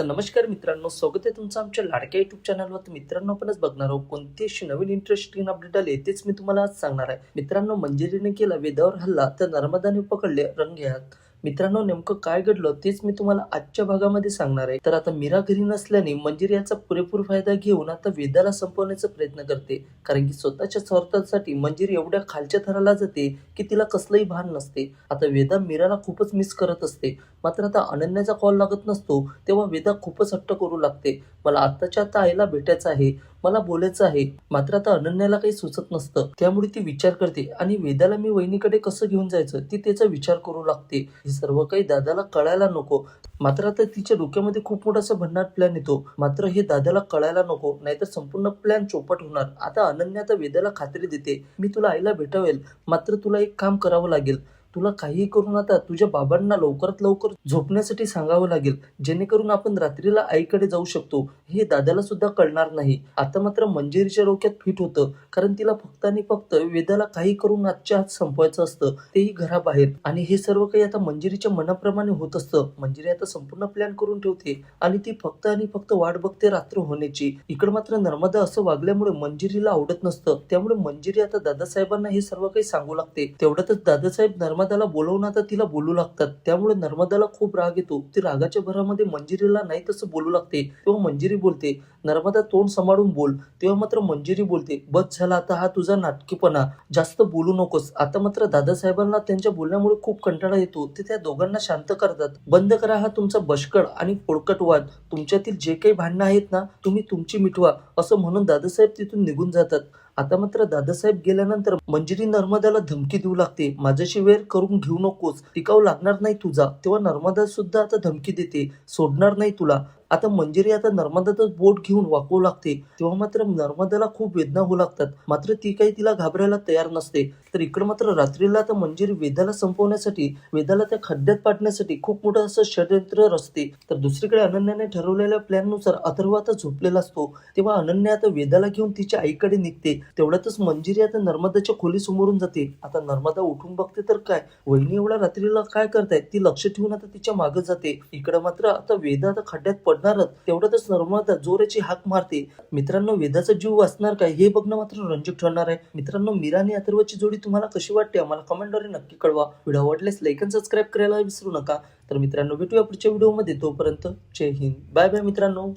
तर नमस्कार मित्रांनो स्वागत आहे तुमचं आमच्या लाडक्या युट्यूब चॅनलवर तर मित्रांनो आपणच बघणार आहोत कोणती अशी नवीन इंटरेस्टिंग अपडेट आले तेच मी तुम्हाला आज सांगणार आहे. मित्रांनो मंजिरीने केला वेदावर हल्ला तर नर्मदाने पकडले रंगेहात मित्रांनो नेमकं काय घडलं तेच मी तुम्हाला आजच्या भागामध्ये सांगणार आहे. तर आता मीरा घरी नसल्याने मंजिरी याचा पुरेपूर फायदा घेऊन आता वेदाला संपवण्याचा प्रयत्न करते. कारण की स्वतःच्या स्वार्थासाठी मंजिरी एवढ्या खालच्या थराला जाते की तिला कसलंही भान नसते. आता वेदा मीराला खूपच मिस करत असते. मात्र आता अनन्याचा कॉल लागत नसतो तेव्हा वेदा खूपच हट्ट करू लागते. मला आत्ताच्या आता आईला भेटायचं आहे. मला बोलायचं आहे. मात्र आता अनन्याला काही सुचत नसतं. त्यामुळे ती विचार करते. आणि वेदाला मी वहिनीकडे कसं घेऊन जायचं? ती त्याचा विचार करू लागते. हे सर्व काही दादाला कळायला नको. मात्र आता तिच्या डोक्यामध्ये खूप मोठासा भन्नाट प्लॅन येतो. मात्र हे दादाला कळायला नको. नाहीतर संपूर्ण प्लॅन चोपट होणार. आता अनन्या आता वेदाला खात्री देते. मी तुला आईला भेटावेल. मात्र तुला एक काम करावं लागेल. तुला काहीही करून आता तुझ्या बाबांना लवकरात लवकर झोपण्यासाठी सांगावं लागेल जेणेकरून आपण रात्रीला आईकडे जाऊ शकतो. हे दादाला सुद्धा कळणार नाही. आता मात्र मंजिरीच्या डोक्यात फिट होतं कारण तिला फक्त आणि फक्त वेदाला काही करून आजच्या आज संपवायचं असतं. तेही घराबाहेर. आणि हे सर्व काही आता मंजिरीच्या मनाप्रमाणे होत असतं. मंजिरी आता संपूर्ण प्लॅन करून ठेवते आणि ती फक्त आणि फक्त वाट बघते रात्र होण्याची. इकडे मात्र नर्मदा असं वागल्यामुळे मंजिरीला आवडत नसतं. त्यामुळे मंजिरी आता दादासाहेबांना हे सर्व काही सांगू लागते. तेवढ्यातच दादासाहेब नर्मदाला बोलवून तर तिला बोलू लागतात. त्यामुळे नर्मदाला खूप राग येतो. ती रागाच्या भरामध्ये मंजिरीला नाही तसं बोलू लागते. तेव्हा मंजिरी बोलते नर्मदा तोंड सांभाळून बोल. तेव्हा मात्र मंजिरी बोलते बस झाला आता हा तुझा नाटकीपणा. जास्त बोलू नकोस. आता मात्र दादासाहेबांना त्यांच्या बोलण्यामुळे खूप कंटाळा येतो. ते त्या दोघांना शांत करतात. बंद करा हा तुमचा बष्कळ आणि पोळकट वाद तुमच्यातील जे काही भांडणं आहेत ना तुम्ही तुमची मिटवा. असं म्हणून दादासाहेब तिथून निघून जातात. आता मात्र दादासाहेब गेल्यानंतर मंजिरी नर्मदाला धमकी देऊ लागते. माझ्याशी वेळ करून घेऊ नकोस. टिकाऊ लागणार नाही तुझा. तेव्हा नर्मदा सुद्धा आता धमकी देते. सोडणार नाही तुला. आता मंजिरी आता नर्मदातच बोट घेऊन वाकवू लागते. तेव्हा मात्र नर्मदाला खूप वेदना होऊ लागतात. मात्र ती काही तिला घाबरायला तयार नसते. तर इकडे मात्र रात्रीला आता मंजिरी वेदाला संपवण्यासाठी वेदाला त्या खड्ड्यात पाडण्यासाठी खूप मोठं असं षडयंत्र रचते. तर दुसरीकडे अनन्याने ठरवलेल्या प्लॅननुसार अथर्व आता झोपलेला असतो. तेव्हा अनन्या आता वेदाला घेऊन तिच्या आईकडे निघते. तेवढ्यातच मंजिरी आता नर्मदाच्या खोली समोरून जाते. आता नर्मदा उठून बघते तर काय? वहिनी एवढ्या रात्रीला काय करताय ती लक्ष ठेवून आता तिच्यामागे जाते. इकडे मात्र आता वेदा आता खड्ड्यात पड पडणारच तेवढ्यातच नर्मदा जोराची हाक मारते. मित्रांनो वेदाचा जीव वाचणार काय? हे बघणं मात्र रंजक ठरणार आहे. मित्रांनो मीरा आणि अथर्वची जोडी तुम्हाला कशी वाटते? आम्हाला कमेंटद्वारे नक्की कळवा. व्हिडिओ आवडल्यास लाईक आणि सबस्क्राईब करायला विसरू नका. तर मित्रांनो भेटूया पुढच्या व्हिडिओमध्ये. तोपर्यंत जय हिंद. बाय बाय मित्रांनो.